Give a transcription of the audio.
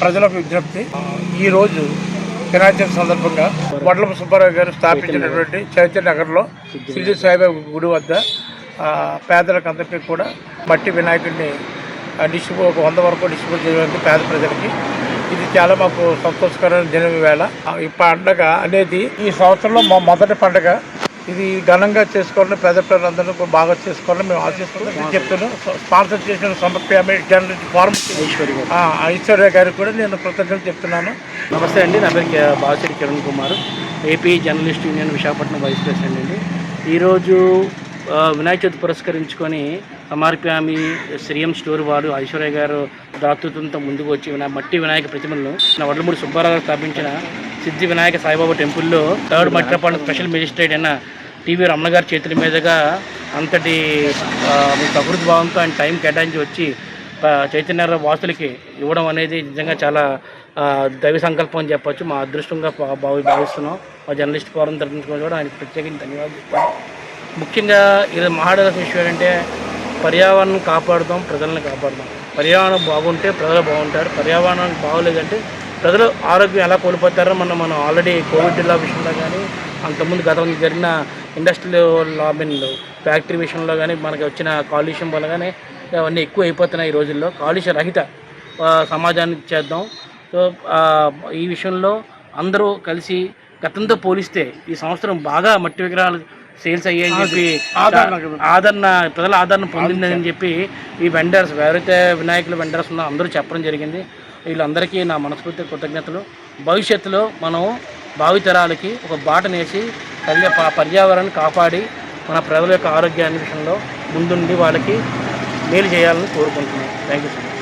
ప్రజలకు విజ్ఞప్తి. ఈరోజు దినాచరణ సందర్భంగా వడ్లపు సుబ్బారావు గారు స్థాపించినటువంటి చైతన్య నగర్లో సిద్ధి సాయిబాబు గుడి వద్ద పేదలకు అందరికీ కూడా మట్టి వినాయకుడిని డిస్ట్రిబ్యూ ఒక వంద వరకు డిస్ట్రిబ్యూట్ చేయడానికి పేద ప్రజలకి. ఇది చాలా మాకు సంతోషకరమైన దినం వేళ. ఈ పండగ అనేది ఈ సంవత్సరంలో మా మొదటి పండగ. ఇది ఘనంగా చేసుకోవాలని పేద ప్రజలందరూ బాగా చేసుకోవాలని మేము ఆశిస్తున్నాం. చెప్తున్నాం స్పాన్సర్ చేసిన జర్నలిస్ట్ ఫార్మ్ ఐశ్వర్య గారికి కూడా నేను కృతజ్ఞతలు చెప్తున్నాను. నమస్తే అండి. నా పేరు Basidi Kiran Kumar. AP journalist union Visakhapatnam vice president అండి. ఈరోజు వినాయక చవితి పురస్కరించుకొని అమార్ప్యామి శ్రీఎం స్టోర్ వారు ఐశ్వర్య గారు దాతృత్వంతో ముందుకు వచ్చి మట్టి వినాయక ప్రతిమలను నా వడ్లమూడి సుబ్బారావు స్థాపించిన సిద్ధి వినాయక సాయిబాబా టెంపుల్లో థర్డ్ మట్టిపాడు స్పెషల్ మెజిస్ట్రేట్ అయిన టీవీ రమణ గారి చేతుల మీదుగా అంతటి ఆ, మీ ప్రకృతి భావంతో ఆయన టైం కేటాయించి వచ్చి చైతన్య వాసులకి ఇవ్వడం అనేది నిజంగా చాలా దైవ సంకల్పం అని చెప్పొచ్చు. మా అదృష్టంగా భావి భావిస్తున్నాం. మా జర్నలిస్ట్ ఫోరం తరఫున కూడా ఆయన ప్రత్యేకించి ధన్యవాదాలు ముఖ్యంగా ఇది మహాడరస్ విషయం ఏంటంటే పర్యావరణం కాపాడుదాం ప్రజలను కాపాడుదాం. పర్యావరణం బాగుంటే ప్రజలు బాగుంటారు. పర్యావరణం బాగోలేదంటే ప్రజలు ఆరోగ్యం ఎలా కోల్పోతారో మనం మనం ఆల్రెడీ కోవిడ్ జిల్లా విషయంలో కానీ అంతకుముందు గతంలో జరిగిన ఇండస్ట్రియల్ లాబిన్లు ఫ్యాక్టరీ విషయంలో కానీ మనకి వచ్చిన కాలుష్యం వల్ల కానీ అవన్నీ ఎక్కువ అయిపోతున్నాయి ఈ రోజుల్లో. కాలుష్య రహిత సమాజాన్ని చేద్దాం. సో ఈ విషయంలో అందరూ కలిసి గతంతో పోలిస్తే ఈ సంవత్సరం బాగా మట్టి విగ్రహాలు సేల్స్ అయ్యాయని చెప్పి ఆదరణ ప్రజల ఆదరణ పొందిందని చెప్పి ఈ వెండర్స్ ఎవరైతే వినాయకుల వెండర్స్ ఉన్నారో అందరూ చెప్పడం జరిగింది. వీళ్ళందరికీ నా మనస్ఫూర్తి కృతజ్ఞతలు. భవిష్యత్తులో మనం భావితరాలకి ఒక బాటనేసి పర్య పర్యావరణాన్ని కాపాడి మన ప్రజల యొక్క ఆరోగ్యాన్ని విషయంలో ముందుండి వాళ్ళకి మేలు చేయాలని కోరుకుంటున్నాను. Thank you so much